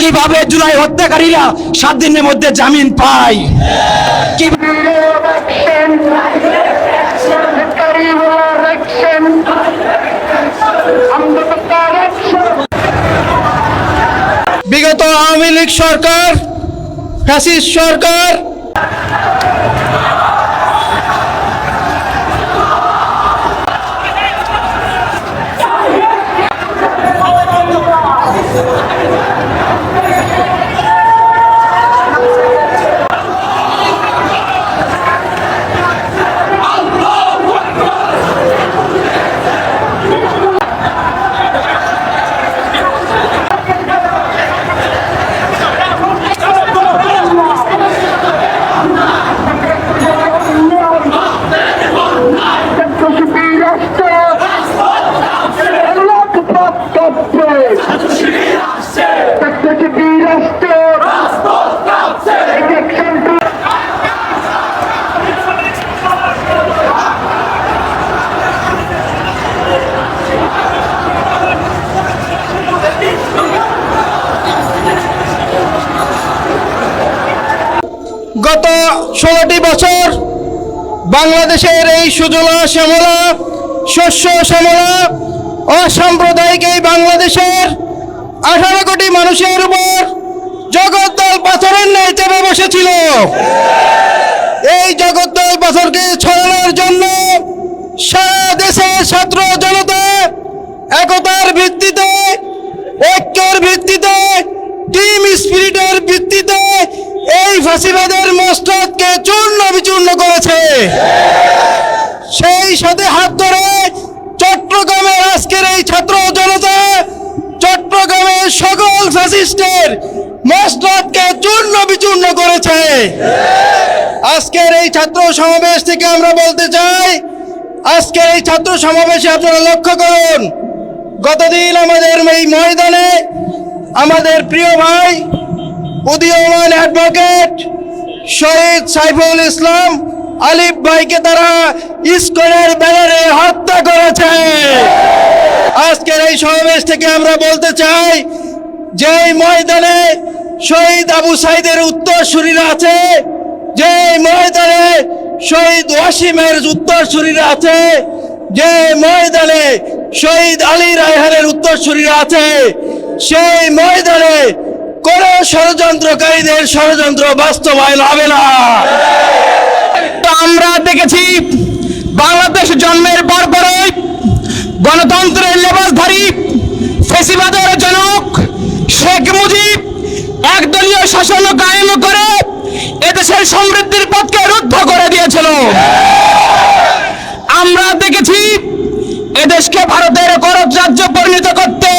কীভাবে জুলাই হত্যাকারীরা সাত দিনের মধ্যে জামিন পায়? বিগত আওয়ামী লীগ সরকার ফ্যাসিস্ট সরকার গত ষোলোটি বছর বাংলাদেশের এই সুজলা শ্যামলা, শস্য শ্যামলা, অসাম্প্রদায়িক এই বাংলাদেশের আঠারো কোটি মানুষের উপর জগদ্দল পাথরের ন্যায় চেপে বসেছিল। এই জগদ্দল পাথরকে ছড়ানোর জন্য সারা দেশের ছাত্র জনতা একতার ভিত্তিতে, ঐক্যের ভিত্তিতে, টিম স্পিরিটের ভিত্তিতে এই ফাঁসিবাদের মস্তদকে চূর্ণ বিচূর্ণ করেছে। সেই সাথে হাত ধরে চট্টগ্রামের আজকের এই ছাত্র জনতা, চট্টগ্রামের সকল ফ্যাসিস্টের মস্তদকে চূর্ণ বিচূর্ণ করেছে। আজকের এই ছাত্র সমাবেশ থেকে আমরা বলতে চাই, আজকের এই ছাত্র সমাবেশে আপনারা লক্ষ্য করুন, গতদিন আমাদের এই ময়দানে আমাদের প্রিয় ভাই উদীয়মান অ্যাডভোকেট শহীদ সাইফুল ইসলাম আলিফ ভাইকে তারা ইস্কনের ব্যানারে হত্যা করেছে। আজকের এই সমাবেশ থেকে আমরা বলতে চাই যে ময়দানে শহীদ আবু সাইদের উত্তরসূরিরা আছে যে ময়দানে শহীদ ওয়াসিমের উত্তরসূরিরা আছে যে ময়দানে শহীদ আলী রায়হানের উত্তরসূরিরা আছে, সেই ময়দানে কোন ষড়যন্ত্রকারীদের ষড়যন্ত্র বাস্তবায়ন হবে না। আমরা দেখেছি বাংলাদেশ জন্মের পর পরে গণতন্ত্রের লেবাসধারী ফেসিবাদের জনক শেখ মুজিব একদলীয় শাসন কায়েম করে এদেশের সমৃদ্ধির পথকে রুদ্ধ করে দিয়েছিল। আমরা দেখেছি এদেশকে ভারতের করজ রাজ্য পরিণত করতে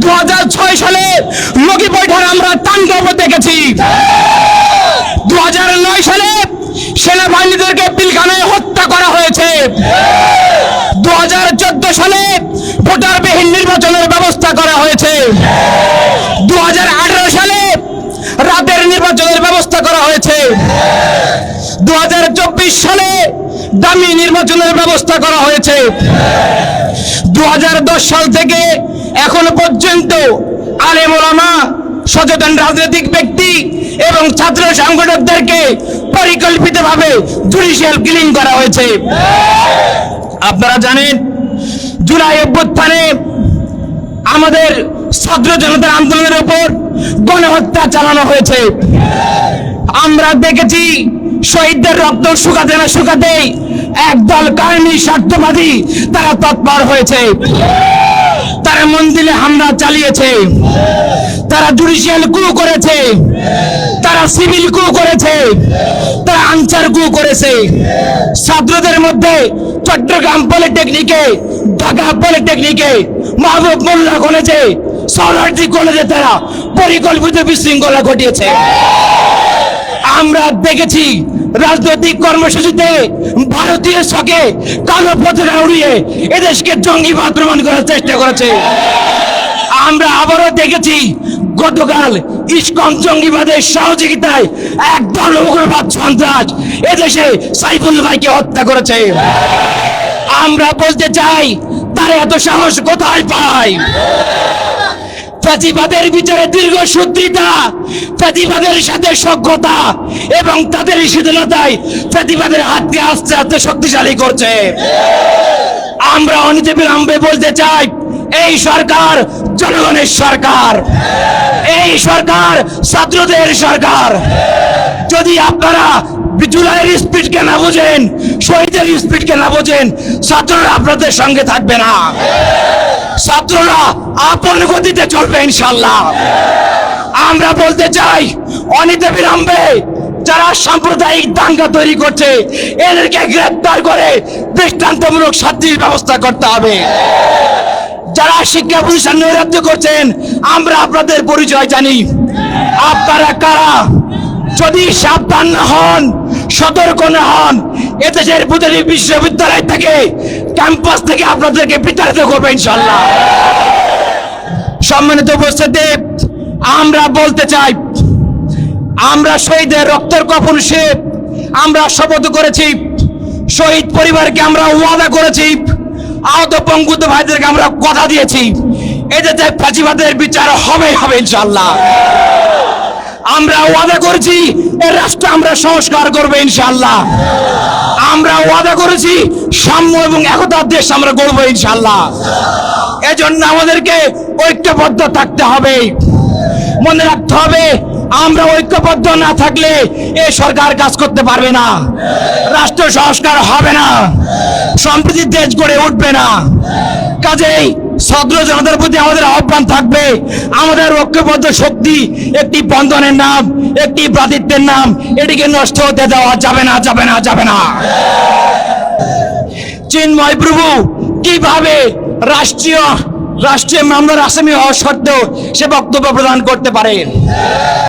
দু সালে লগি বৈঠার আমরা তাণ্ডব দেখেছি। দুহাজার নয় সালে সেনাবাহিনীদেরকে পিলখানায় হত্যা করা হয়েছে। দুহাজার চোদ্দ সালে ভোটারবিহীন নির্বাচনের ব্যবস্থা করা হয়েছে। দুহাজার আঠেরো সালে রাতের নির্বাচনের ব্যবস্থা করা হয়েছে। দুহাজার চব্বিশ সালে দামি নির্বাচনের ব্যবস্থা করা হয়েছে। দু হাজার দশ সাল থেকে এখনও পর্যন্ত আলেম সচেতন রাজনৈতিক ব্যক্তি এবং ছাত্র সংগঠকদেরকে পরিকল্পিতভাবে জুডিশিয়াল কিলিং করা হয়েছে। আপনারা জানেন, জুলাই অভ্যুত্থানে আমাদের ছাত্র জনতার আন্দোলনের উপর গণহত্যা চালানো হয়েছে। আমরা দেখেছি শহীদদের রক্ত শুকাতে না শুকাতেই একদল কারণী স্বার্থবাদী তারা তৎপর হয়েছে। তারা মন্দিরে হামলা চালিয়েছে। তারা জুডিশিয়াল কু করেছে। তারা সিভিল কু করেছে। তারা আনসার কু করেছে। ছাত্রদের মধ্যে চট্টগ্রাম পলিটেকনিকে, ঢাকা পলিটেকনিকে মাহবুব মোল্লা কলেজে সরার্জি কলেজে তারা পরিকল্পিত বিশৃঙ্খলা ঘটিয়েছে। আমরা দেখেছি রাজনৈতিক কর্মসূচিতে ভারতীয় শকে কালো পতাকা উড়িয়ে এদেশকে জঙ্গিবাদ প্রমাণ করার চেষ্টা করেছে। আমরা আবারও দেখেছি গতকাল ইস্কন জঙ্গিবাদের সহযোগিতায় একদল উগ্রবাদ সন্ত্রাস এদেশে সাইফুল ভাইকে হত্যা করেছে। আমরা বলতে চাই, তারা এত সাহস কোথায় পায়? বিচারে দীর্ঘ সূত্রিতা ফ্যাসিবাদের সাথে সভ্যতা এবং তাদের শীতলতায় ফ্যাসিবাদের হাতকে আস্তে আস্তে শক্তিশালী করছে। আমরা অনিতে বিলম্বে বলতে চাই, এই সরকার জনগণের সরকার। এই সরকার ছাত্রদের সরকার। যদি আপনারা জুলাইয়ের স্পিডকে না বোঝেন, শহীদের স্পিডকে না বোঝেন, ছাত্ররা আপনাদের সঙ্গে থাকবে না। ছাত্ররা আপন গতিতে চলবে ইনশাল্লাহ আমরা বলতে চাই, অনিতে বিলম্বে যারা সাম্প্রদায়িক দাঙ্গা তৈরি করছে, এদেরকে গ্রেপ্তার করে দৃষ্টান্তমূলক শাস্তির ব্যবস্থা করতে হবে। যারা শিক্ষা প্রতিষ্ঠান নৈরাজ্য করছেন, আমরা আপনাদের পরিচয় জানি। আপনারা কারা? যদি সাবধান না হন সতর্ক না হন। এদেশের প্রতিটি বিশ্ববিদ্যালয় থেকে, ক্যাম্পাস থেকে আপনাদেরকে বিতাড়িত করবে ইনশাল্লাহ সম্মানিত উপস্থিতি, আমরা বলতে চাই, আমরা শহীদের রক্তের কফন সে আমরা শপথ করেছি, শহীদ পরিবারকে আমরা ওয়াদা করেছি, আহত পঙ্গুত ভাইদেরকে আমরা কথা দিয়েছি। এদেরতে ফাঁসিবাদের বিচার হবে হবে ইনশাল্লাহ আমরা ওয়াদা করেছি, এ রাষ্ট্র আমরা সংস্কার করব ইনশাল্লাহ আমরা ওয়াদা করেছি, সাম্য এবং একতার দেশ আমরা গড়বো ইনশাল্লাহ এজন্য আমাদেরকে ঐক্যবদ্ধ থাকতে হবে। মনে রাখতে হবে, আমরা ঐক্যবদ্ধ না থাকলে এ সরকার কাজ করতে পারবে না। রাষ্ট্র সংস্কার হবে না। সম্প্রীতির দেশ গড়ে উঠবে না। কাজেই ছাত্র জনতার প্রতি আমাদের আহ্বান থাকবে। আমাদের ঐক্যবদ্ধ শক্তি, একটি বন্ধনের নাম, একটি ভ্রাতৃত্বের নাম, এটিকে নষ্ট হতে দেওয়া যাবে না যাবে না যাবে না। চিন্ময় প্রভু, কীভাবে রাষ্ট্রীয় রাষ্ট্রীয় মামলার আসামি হওয়া সত্ত্বেও সে বক্তব্য প্রদান করতে পারে?